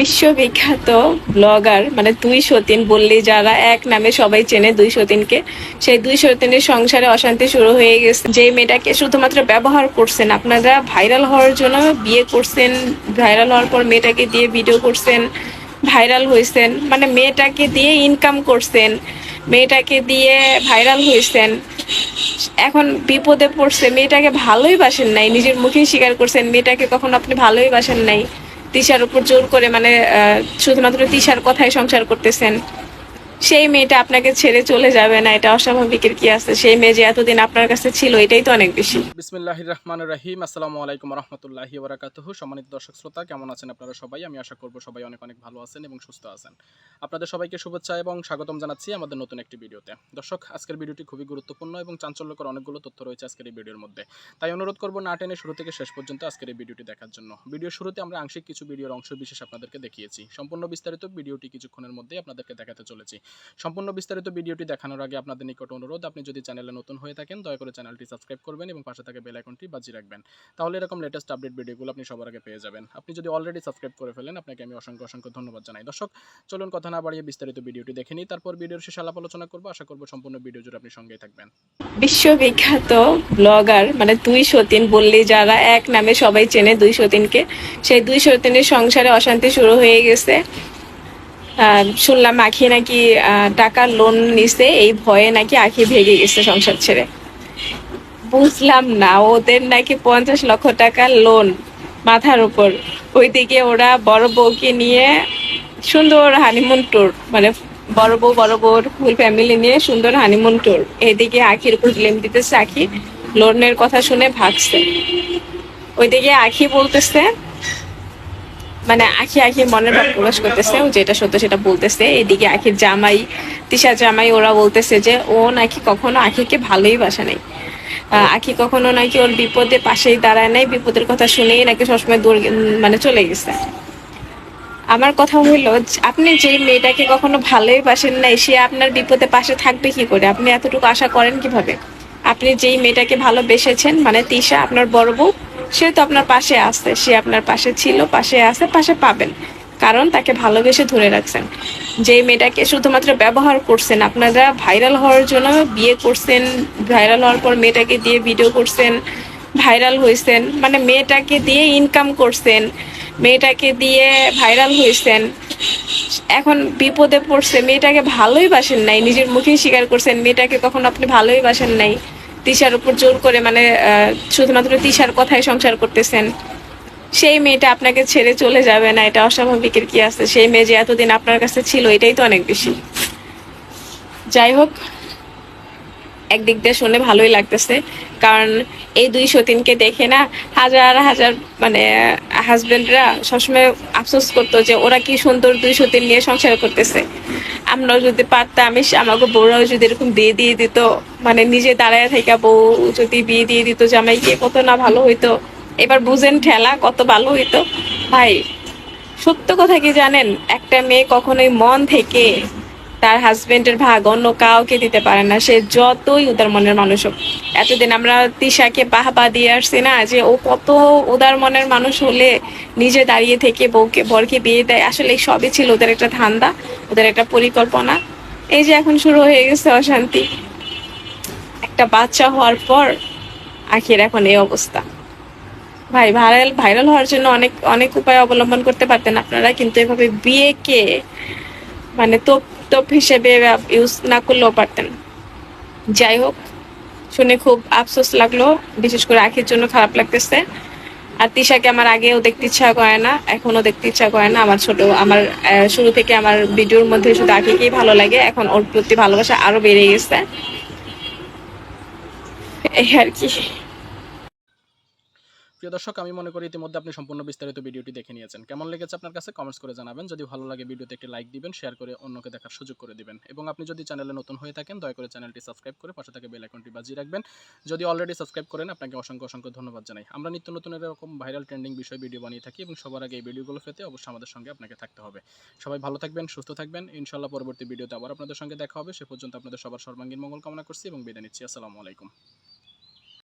বিশ্ববিখ্যাত ব্লগার মানে দুই সতীন বললে যারা এক নামে সবাই চেনে দুই সতীনকে, সেই দুই সতীনের সংসারে অশান্তি শুরু হয়ে গেছে। যে মেয়েটাকে শুধুমাত্র ব্যবহার করছেন, আপনারা ভাইরাল হওয়ার জন্য বিয়ে করছেন, ভাইরাল হওয়ার পর মেয়েটাকে দিয়ে ভিডিও করছেন, ভাইরাল হয়েছেন মানে মেয়েটাকে দিয়ে ইনকাম করছেন, মেয়েটাকে দিয়ে ভাইরাল হয়েছেন। এখন বিপদে পড়ছে, মেয়েটাকে ভালোই বাসেন নাই, নিজের মুখেই স্বীকার করছেন, মেয়েটাকে কখনো আপনি ভালোই বাসেন নাই। তিশার উপর জোর করে মানে শুধুমাত্র তিশার কথায় সংসার করতেছেন। সেই মেয়েটা আপনাকে ছেড়ে চলে যাবে না, এটা অস্বাভাবিকের কি আছে? সেই মেয়ে যে এতদিন আপনার কাছে ছিল, এটাই তো অনেক বেশি। বিসমিল্লাহির রহমান রহিম, আসসালামু আলাইকুম রহমতুল্লাহি ওবরাকাতুহ। সম্মানিত দর্শক শ্রোতা, কেমন আছেন আপনারা সবাই? আমি আশা করব সবাই অনেক অনেক ভালো আছেন এবং সুস্থ আছেন। আপনাদের সবাইকে শুভেচ্ছা এবং স্বাগতম জানাচ্ছি আমাদের নতুন একটি ভিডিওতে। দর্শক, আজকের ভিডিওটি খুবই গুরুত্বপূর্ণ এবং চাঞ্চল্যকর অনেকগুলো তথ্য রয়েছে আজকের এই ভিডিওর মধ্যে। তাই অনুরোধ করব না টেনে শুরু থেকে শেষ পর্যন্ত আজকের এই ভিডিওটি দেখার জন্য। ভিডিও শুরুতে আমরা আংশিক কিছু ভিডিওর অংশ বিশেষ আপনাদেরকে দেখিয়েছি। সম্পূর্ণ বিস্তারিত ভিডিওটি কিছুক্ষণের মধ্যেই আপনাদেরকে দেখাতে চলেছি। সম্পূর্ণ বিস্তারিত ভিডিওটি দেখানোর আগে আপনাদের নিকট অনুরোধ, আপনি যদি চ্যানেলে নতুন হয়ে থাকেন, দয়া করে চ্যানেলটি সাবস্ক্রাইব করবেন এবং পাশে থাকা বেল আইকনটি বাজিয়ে রাখবেন। তাহলে এরকম লেটেস্ট আপডেট ভিডিওগুলো আপনি সবার আগে পেয়ে যাবেন। আপনি যদি অলরেডি সাবস্ক্রাইব করে ফেলেন, আপনাকে আমি অসংখ্য অসংখ্য ধন্যবাদ জানাই। দর্শক, চলুন কথা না বাড়িয়ে বিস্তারিত ভিডিওটি দেখে নিই। তারপর ভিডিওর শেষে আলাপ আলোচনা করব। আশা করব সম্পূর্ণ ভিডিও জুড়ে আপনি সঙ্গেই থাকবেন। বিশ্ববিখ্যাত ব্লগার মানে দুই সতীন বললে যারা এক নামে সবাই চেনে দুই সতীনকে। সেই দুই সতীনের সংসারে অশান্তি শুরু হয়ে গেছে। শুনলাম আখি নাকি টাকা লোন নিছে, এই ভয়ে নাকি আখি ভেঙে গেছে সংসার ছেড়ে। বুঝলাম না, ওদের নাকি পঞ্চাশ লক্ষ টাকা লোন মাথার উপর। ওইদিকে ওরা বড় বউকে নিয়ে সুন্দর হানিমুন ট্যুর মানে বড় বউ, বড় বউর ফুল ফ্যামিলি নিয়ে সুন্দর হানিমুন ট্যুর এইদিকে আখির উপর ব্লেম দিতেছে আখি লোনের কথা শুনে ভাগছে। ওইদিকে আখি বলতেছে মানে আখি আখি মনের ভাব প্রকাশ করতেছে, ও যেটা সত্য সেটা বলতেছে। এদিকে আখির জামাই তিশা জামাই, ওরা বলতেছে যে ও নাকি কখনো আখিকে ভালোই বাসা নেই। আখি কখনো নাকি ওর বিপদে পাশেই দাঁড়ায় নাই, বিপদের কথা শুনেই নাকি সবসময় দূর মানে চলে গেছে। আমার কথা হইল, আপনি যে মেয়েটাকে কখনো ভালোই বাসেন নাই, সে আপনার বিপদে পাশে থাকবে কি করে? আপনি এতটুকু আশা করেন কীভাবে? আপনি যেই মেয়েটাকে ভালোবেসেছেন মানে তিশা, আপনার বড় বউ সে তো আপনার পাশে আছে, সে আপনার পাশে ছিল, পাশে আছে, পাশে পাবেন। কারণ তাকে ভালোবেসে ধরে রাখছেন। যেই মেয়েটাকে শুধুমাত্র ব্যবহার করছেন, আপনারা ভাইরাল হওয়ার জন্য বিয়ে করছেন, ভাইরাল হওয়ার পর মেয়েটাকে দিয়ে ভিডিও করছেন, ভাইরাল হয়েছেন মানে মেয়েটাকে দিয়ে ইনকাম করছেন, মেয়েটাকে দিয়ে ভাইরাল হয়েছেন। এখন বিপদে পড়ছে, মেয়েটাকে ভালোই বাসেন নাই, নিজের মুখেই স্বীকার করছেন, মেয়েটাকে কখনো আপনি ভালোই বাসেন নাই। তিশার উপর জোর করে মানে শুধুমাত্র তিশার কথাই সংসার করতেছেন। সেই মেয়েটা আপনাকে ছেড়ে চলে যাবে না, এটা অস্বাভাবিকের কি আছে? সেই মেয়ে যে এতদিন আপনার কাছে ছিল, এটাই তো অনেক বেশি। যাই হোক একদিক দিয়ে শুনে ভালোই লাগতেছে। কারণ এই দুই সতীনকে দেখে না হাজার হাজার মানে হাজবেন্ডরা সবসময় আফসোস করতো যে ওরা কি সুন্দর দুই সতীন নিয়ে সংসার করতেছে। আমরাও যদি পারতাম আমাকে বউরাও যদি এরকম বিয়ে দিয়ে দিত মানে নিজে দাঁড়ায় থেকে বউ যদি বিয়ে দিয়ে দিত জামাইকে কত না ভালো হইতো। এবার বুঝেন ঠেলা, কত ভালো হইতো। ভাই, সত্য কথা কি জানেন? একটা মেয়ে কখনোই মন থেকে তার হাজবেন্ডের ভাগ অন্য কাউকে দিতে পারে না। সে যতই উদার মনের মানুষ হোক। এতদিন আমরা তিশাকে বাহবা দিয়ে আসছি না যে ও কত উদার মনের মানুষ হলে নিজে দাঁড়িয়ে থেকে বউকে, বরকে বিয়ে দেয়। আসলে এই সবই ছিল ওদের একটা ধান্দা, ওদের একটা পরিকল্পনা। এই যে এখন শুরু হয়ে গেছে অশান্তি। একটা বাচ্চা হওয়ার পর আখির এখন এই অবস্থা। ভাই, ভাইরাল ভাইরাল হওয়ার জন্য অনেক অনেক উপায় অবলম্বন করতে পারতেন আপনারা, কিন্তু এভাবে বিয়েকে মানে তোপ তোপ হিসেবে ইউজ না করলেও পারতেন। যাই হোক, শুনে খুব আফসোস লাগল, বিশেষ করে আখির জন্য খারাপ লাগতেছে। আর তিশাকে আমার আগেও দেখতে ইচ্ছা করে না এখনও দেখতে ইচ্ছা করে না। আমার ছোট, আমার শুরু থেকে আমার ভিডিওর মধ্যে শুধু আখিকেই ভালো লাগে, এখন ওর প্রতি ভালোবাসা আরও বেড়ে গেছে। এই আর কি। প্রিয় দর্শক, আমি মনে করি ইতিমধ্যে আপনি সম্পূর্ণ বিস্তারিত ভিডিওটি দেখে নিয়েছেন। কেমন লেগেছে আপনার কাছে কমেন্টস করে জানাবেন। যদি ভালো লাগে ভিডিওতে একটি লাইক দিবেন, শেয়ার করে অন্যকে দেখার সুযোগ করে দিবেন। এবং আপনি যদি চ্যানেলে নতুন হয়ে থাকেন, দয়া করে চ্যানেলটি সাবস্ক্রাইব করে পাশে থাকা বেল আইকনটি বাজিয়ে রাখবেন। যদি অলরেডি সাবস্ক্রাইব করেন, আপনাকে অসংখ্য অসংখ্য ধন্যবাদ জানাই। আমরা নিত্য নতুন এরকম ভাইরাল ট্রেন্ডিং বিষয় ভিডিও বানিয়ে থাকি এবং সবার আগে এই ভিডিওগুলো পেতে অবশ্যই আমাদের সঙ্গে আপনাকে থাকতে হবে। সবাই ভালো থাকবেন, সুস্থ থাকবেন। ইনশাল্লাহ পরবর্তী ভিডিওতে আবার আপনাদের সঙ্গে দেখা হবে। সে পর্যন্ত আপনাদের সবার সর্বাঙ্গীন মঙ্গল কামনা করছি এবং বিদায় নিচ্ছি। আসসালামু আলাইকুম।